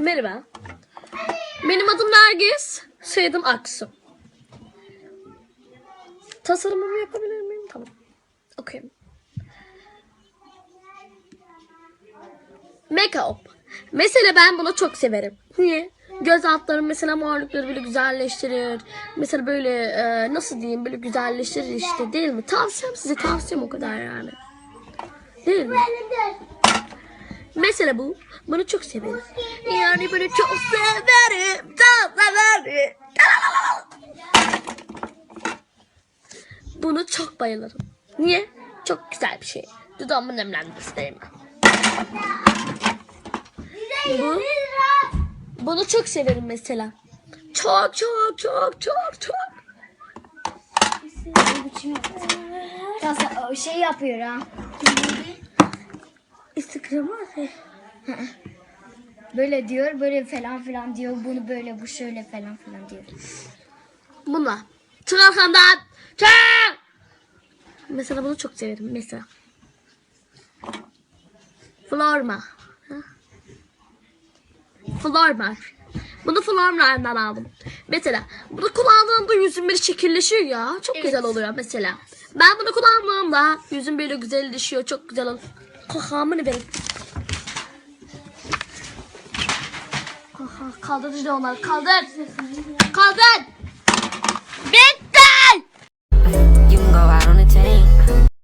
Merhaba. Benim adım Nergis. Soyadım Aksu. Tasarımımı yapabilir miyim? Tamam. Okuyayım. Make-up. Mesela ben bunu çok severim. Niye? Göz altları mesela morlukları böyle güzelleştirir. Mesela böyle e, nasıl diyeyim böyle güzelleştirir işte değil mi? Tavsiyem size tavsiyem o kadar yani. Değil mi? Mesela bu. Bunu çok severim. Yani bunu çok severim. Çok severim. Bunu çok bayılırım. Niye? Çok güzel bir şey. Dudağımı nemlendirsin. Bu. Bunu çok severim mesela. Çok çok çok çok çok. Ya şey yapıyor ha. Instagram var ya. Böyle diyor, böyle falan filan diyor. Bunu böyle, bu şöyle falan filan diyor. Bununla. Çık arkamdan. Çık. Mesela bunu çok severim. Mesela. Florma. Florma. Bunu Florma'dan aldım. Mesela bunu kullandığımda yüzüm böyle şekilleşiyor ya. Çok güzel oluyor mesela. Ben bunu kullandığımda yüzüm böyle güzelleşiyor. Çok güzel oluyor. Kahamını. Kaha, kaldır işte onları. Kaldır. Kaldır. Bitti.